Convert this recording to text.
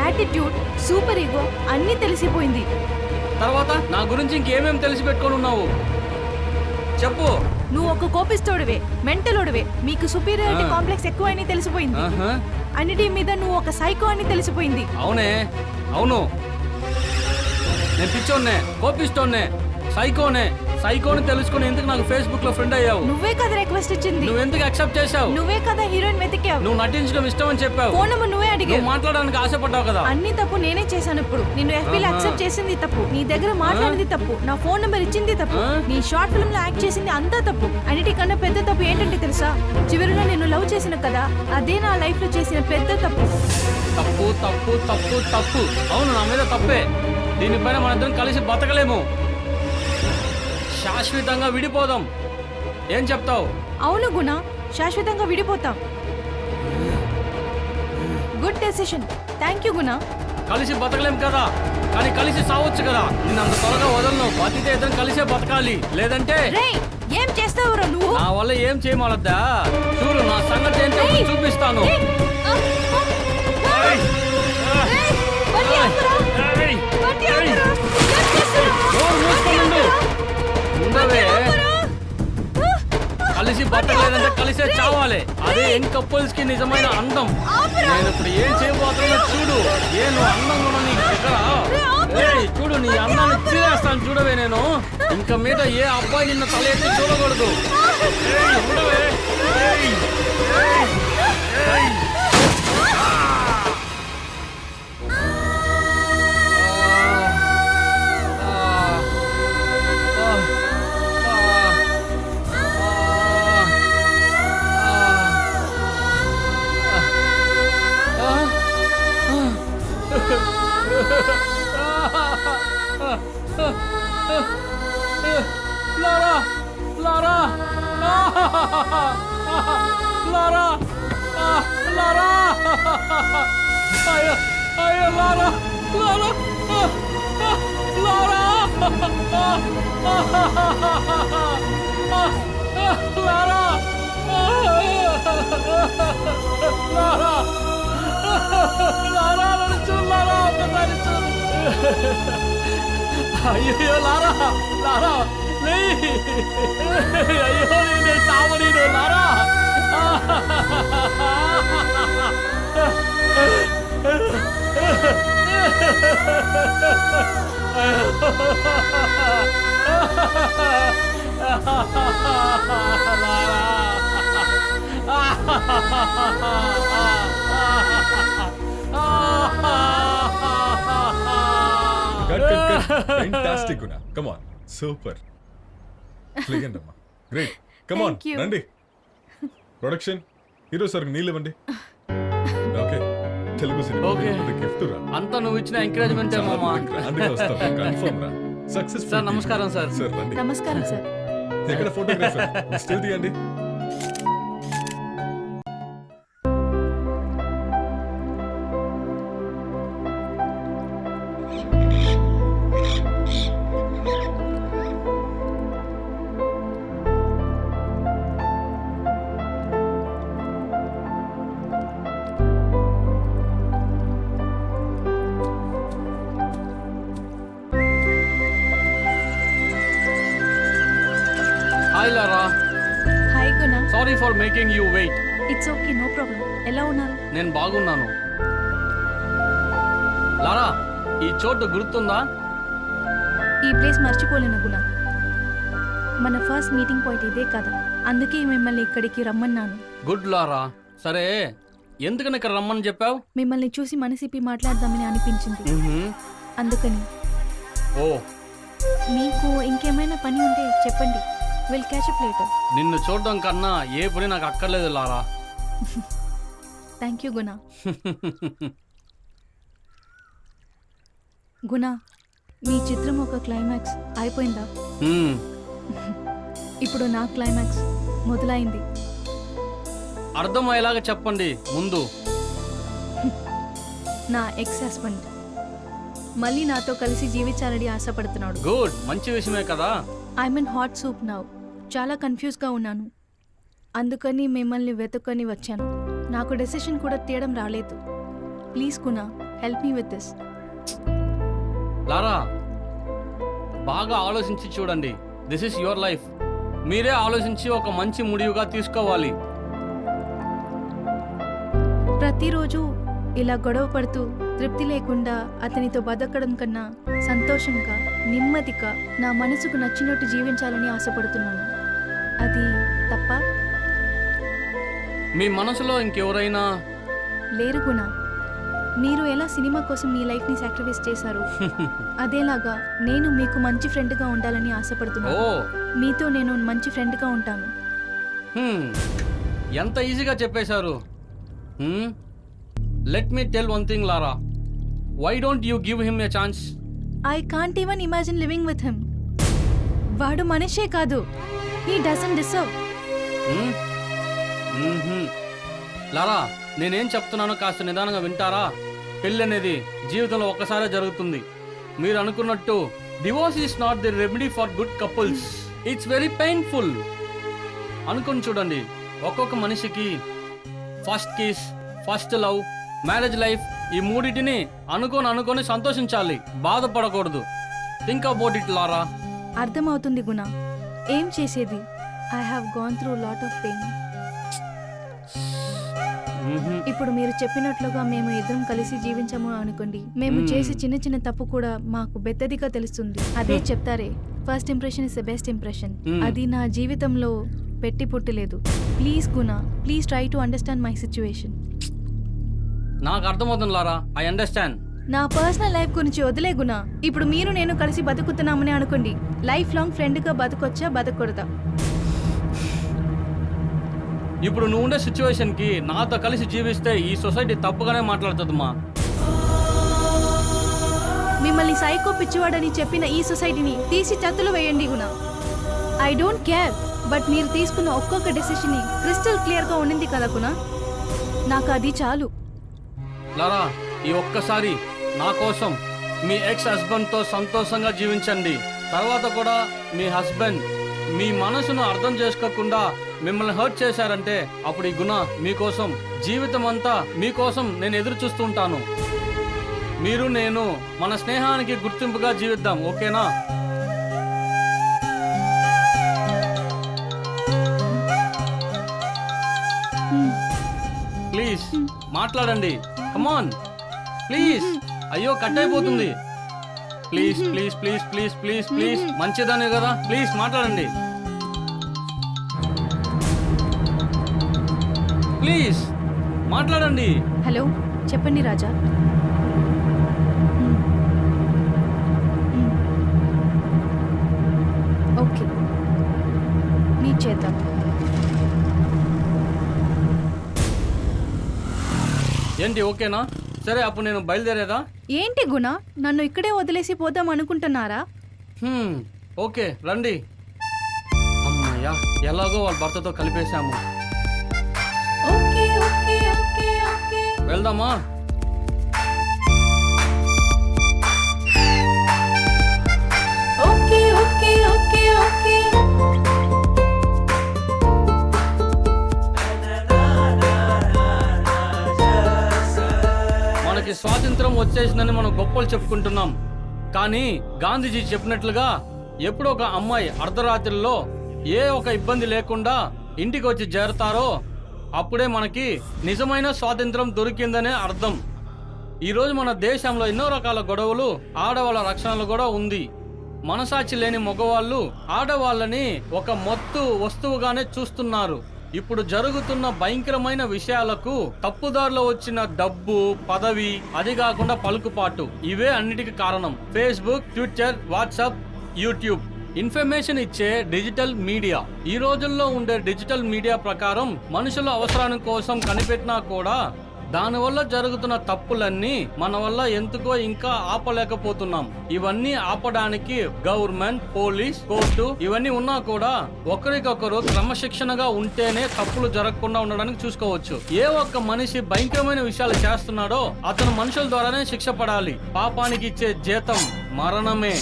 Attitude super ego అన్నీ తెలిసిపోయింది. తర్వాత నా గురించి ఇంకేమేం తెలిసి పెట్టుకొని ఉన్నావు? చెప్పు. నువ్వు ఒక కోపిస్తోడివే మెంటలోడివే. మీకు సుపీరియారిటీ. కాంప్లెక్స్ ఎక్కువ అని తెలిసిపోయింది. అన్నిటి మీద నువ్వు ఒక సైకో అని తెలిసిపోయింది. అవునే అవును. నేను పిచ్చోన్నే కోపిస్తోన్నే సైకోనే సైకోని తెలుసుకుని ఎందుకు నాకు ఫేస్బుక్లో ఫ్రెండ్ అయ్యావు? నువ్వే కదా రిక్వెస్ట్ ఇచ్చింది. నువ్వు ఎందుకు అక్సెప్ట్ చేసావు నువ్వే కదా హీరోయిన్ వెతికావు. నువ్వు నటించడం ఇష్టం అని చెప్పావు. ఫోన్ నెంబర్ నువ్వే అడిగావు. మాట్లాడడానికి ఆశపడ్డావు కదా? అన్ని తప్పు నేనే చేశాను ఇప్పుడు. నిన్ను ఎఫ్బీలో ఆహా. అక్సెప్ట్ చేసింది తప్పు. నీ దగ్గర మాట్లాడింది తప్పు. నా ఫోన్ నెంబర్ ఇచ్చింది తప్పు? నీ షార్ట్ ఫిల్మ్లో యాక్ట్ చేసింది అంతా తప్పు. అన్నిటికన్నా పెద్ద తప్పు ఏంటంటే తెలుసా? చివరిలో నిన్ను లవ్ చేసిన కదా అదే నా లైఫ్లో చేసిన పెద్ద తప్పు. తప్పు తప్పు తప్పు తప్పు. అవును నా మీద తప్పే. దీనిపైన మన ఇద్దరం కలిసి బతకలేము. శాశ్వతంగా విడిపోదాం. ఏం చెప్తావు? అవును గుణ. శాశ్వతంగా విడిపోతాం. Good decision thank you Guna. కలిసి బతకలేం కదా. కానీ కలిసి సావచ్చు కదా. నిన్ను అంత త్వరగా వదలను. బతికితే ఇద్దరం కలిసే బతకాలి. లేదంటే ఏం చేస్తావురా నువ్వు? నా వల్ల ఏం చేయమలద్దా? చూడు నా సంగతి ఏంటో! చూపిస్తాను. కలిసే చావాలి. అదే యంగ్ కపుల్స్కి నిజమైన అందం. నేను ఇప్పుడు ఏం చేయబోతున్నా చూడు. ఏ నువ్వు అందంగా ఉన్న నీ దగ్గర చూడు నీ అందాన్ని తీరేస్తాను చూడవే నేను. ఇంకా మీద ఏ అబ్బాయి నిన్న తల ఎత్తి చూడకూడదు. ఉండవే. అయ్యో అయ్యో Lara Lara Lara Lara Lara Lara నన్ను చూడు లారా ఒక్కసారి చూడు అయ్యో Lara Lara లేయ్ cut cut cut fantastic Guna come on super clear అమ్మా great come on Thank you. రండి ప్రొడక్షన్ హీరో సార్ నీళ్ళు ఇవ్వండి. Okay Telugu cinema Okay. Gift రా. అంతా నువ్వు ఇచ్చిన ఎంకరేజ్మెంట్ మామా వస్తాం కన్ఫర్మ్ రా. సక్సెస్ సార్, నమస్కారం, సార్. సార్ రండి. నమస్కారం సార్. ఎక్కడ ఫోటోగ్రాఫర్ స్టిల్ తీయండి. Hi Lara hi Guna sorry for making you wait it's okay no problem ఎలా ఉన్నారు నేను బాగున్నాను. లారా ఈ చోటు గుర్తుందా? ఈ ప్లేస్ మర్చిపోలేను గుణ మన ఫస్ట్ మీటింగ్ పాయింట్ ఇదే కదా. అందుకే మిమ్మల్ని ఇక్కడికి రమ్మన్నాను. గుడ్ లారా సరే ఎందుకని ఇక్కడ రమ్మని చెప్పావు? మిమ్మల్ని చూసి మనసిప్పి మాట్లాడదామని అనిపించింది. అందుకని. ఓ. మీకు ఇంకేమైనా పని ఉంటే చెప్పండి. విల్ క్యాచ్ అప్ లేటర్ నిన్ను చూడడం కన్నా ఏ పని నాకు అక్కర్లేదు లారా. థ్యాంక్ యూ గుణ గుణ మీ చిత్రం ఒక క్లైమాక్స్ అయిపోయిందా? ఇప్పుడు నా క్లైమాక్స్ మొదలైంది. అర్థమయ్యేలాగా చెప్పండి ముందు. నా ఎక్స్ హస్బెండ్ మళ్ళీ నాతో కలిసి జీవించాలని ఆశపడుతున్నాడు. గుడ్ మంచి విషయమే కదా. I mean hot soup now చాలా కన్ఫ్యూజ్గా ఉన్నాను. అందుకని మిమ్మల్ని వెతుక్కొని వచ్చాను. నాకు డెసిషన్ కూడా తీయడం రాలేదు. Please Guna help me with this. Lara బాగా ఆలోచించి చూడండి. This is your life. మీరే ఆలోచించి ఒక మంచి ముడివుగా తీసుకోవాలి. ప్రతిరోజు ఇలా గొడవ పడుతూ తృప్తి లేకుండా అతనితో బతకడం కన్నా సంతోషంగా నెమ్మదిగా నా మనసుకు నచ్చినట్టు జీవించాలని ఆశపడుతున్నాను. అది తప్ప? మీ మనసులో ఇంకెవరైనా? లేరు గుణ. మీరు ఎలా సినిమా కోసం మీ లైఫ్ని సాక్రిఫైస్ చేశారు? అదేలాగా నేను మీకు మంచి ఫ్రెండ్గా ఉండాలని ఆశపడుతున్నాను. మీతో నేను మంచి ఫ్రెండ్గా ఉంటాను. ఎంత ఈజీగా చెప్పేశారు? Let me tell one thing Lara why don't you give him a chance I can't even imagine living with him వాడు మనిషే కాదు. He doesn't deserve. లారా నేనేం చెప్తున్నానో కాస్త నిదానంగా వింటారా? పెళ్ళి అనేది జీవితంలో ఒక్కసారే జరుగుతుంది. మీరు అనుకున్నట్టు divorce is not the remedy for good couples it's very painful అనుకుని చూడండి ఒక్కొక్క మనిషికి first kiss first love marriage life ఈ మూడిటిని అనుకొని అనుకొని సంతోషించాలి. బాధపడకూడదు. Think about it Lara. అర్థమవుతుంది గుణ. ఏం చేసేది? I have gone through lot of pain. ఇప్పుడు మీరు చెప్పినట్లుగా మేము ఇద్దరం కలిసి జీవించము అనుకోండి. మేము Hmm. చేసే చిన్న చిన్న తప్పు కూడా మాకు పెద్దదిగా తెలుస్తుంది. అదే చెప్తారే first impression is the best impression Hmm. అది నా జీవితంలో పెట్టి పుట్టలేదు. Please Guna please try to understand my situation నాకు అర్థమవుతుంది లారా. ఐ అండర్స్టాండ్ నా పర్సనల్ లైఫ్ గురించి వదిలే గుణ. ఇప్పుడు మీరు నేను కలిసి బతుకుతున్నామని అనుకోండి. లైఫ్ లాంగ్ ఫ్రెండ్గా బతకొచ్చా బతకూడదా? ఇప్పుడు నువ్వు ఉండే సిచ్యువేషన్కి నాతో కలిసి జీవిస్తే ఈ సొసైటీ తప్పుగానే మాట్లాడుతుందమ్మా. మిమ్మల్ని సైకో పిచ్చివాడని చెప్పిన ఈ సొసైటీని తీసి చత్తులు వేయండి గుణ. ఐ డోంట్ కేర్ బట్ మీరు తీసుకున్న ఒక్కొక్క డెసిషన్ క్రిస్టల్ క్లియర్గా ఉండింది కదా గుణ. నాకు అది చాలు. లారా ఈ ఒక్కసారి నా కోసం మీ ఎక్స్ హస్బెండ్తో సంతోషంగా జీవించండి. తర్వాత కూడా మీ హస్బెండ్ మీ మనసును అర్థం చేసుకోకుండా మిమ్మల్ని హర్ట్ చేశారంటే అప్పుడు ఈ గుణ మీకోసం జీవితం అంతా మీకోసం నేను ఎదురు చూస్తుంటాను మీరు నేను మన స్నేహానికి గుర్తింపుగా జీవిద్దాం ఓకేనా. ప్లీజ్ మాట్లాడండి. కమాన్ ప్లీజ్ అయ్యో కట్ అయిపోతుంది please please please please please please. మంచిదానే కదా. ప్లీజ్ మాట్లాడండి. ప్లీజ్ మాట్లాడండి. హలో చెప్పండి రాజా. ఓకే. మీ చేద్దాం ఏంటి ఓకేనా? సరే అప్పుడు నేను బయలుదేరేదా? ఏంటి గుణ? నన్ను ఇక్కడే వదిలేసి పోదాం అనుకుంటున్నారా? హ్మ్, ఓకే రండి. అమ్మయ్యా ఎలాగో వాళ్ళ భర్తతో కలిపేశాము. వెళ్దామా? స్వాతంత్రం వచ్చేసిందని మనం గొప్పలు చెప్పుకుంటున్నాం. కానీ గాంధీజీ చెప్పినట్లుగా ఎప్పుడు ఒక అమ్మాయి అర్ధరాత్రిలో ఏ ఒక ఇబ్బంది లేకుండా ఇంటికి వచ్చి చేరతారో అప్పుడే మనకి నిజమైన స్వాతంత్రం దొరికిందనే అర్థం. ఈరోజు మన దేశంలో ఎన్నో రకాల గొడవలు ఆడవాళ్ళ రక్షణలు కూడా ఉంది. మనసాచి లేని మగవాళ్ళు ఆడవాళ్ళని ఒక మొత్తు వస్తువుగానే చూస్తున్నారు. ఇప్పుడు జరుగుతున్న భయంకరమైన విషయాలకు తప్పుదారిలో వచ్చిన డబ్బు పదవి అది కాకుండా పలుకుపాటు. ఇవే అన్నిటికీ కారణం. Facebook Twitter WhatsApp YouTube. Information ఇచ్చే డిజిటల్ మీడియా. ఈ రోజుల్లో ఉండే డిజిటల్ మీడియా ప్రకారం మనుషుల అవసరాల కోసం కనిపెట్టినా కూడా దానివల్ల జరుగుతున్న తప్పులన్నీ మన వల్ల ఎందుకో ఇంకా ఆపలేకపోతున్నాం. ఇవన్నీ ఆపడానికి గవర్నమెంట్ పోలీస్ కోర్టు ఇవన్నీ ఉన్నా కూడా ఒకరికొకరు క్రమశిక్షణగా ఉంటేనే తప్పులు జరగకుండా ఉండడానికి చూసుకోవచ్చు. ఏ ఒక్క మనిషి భయంకరమైన విషయాలు చేస్తున్నాడో అతను మనుషుల ద్వారానే శిక్ష పడాలి. పాపానికి ఇచ్చే జీతం మరణమే.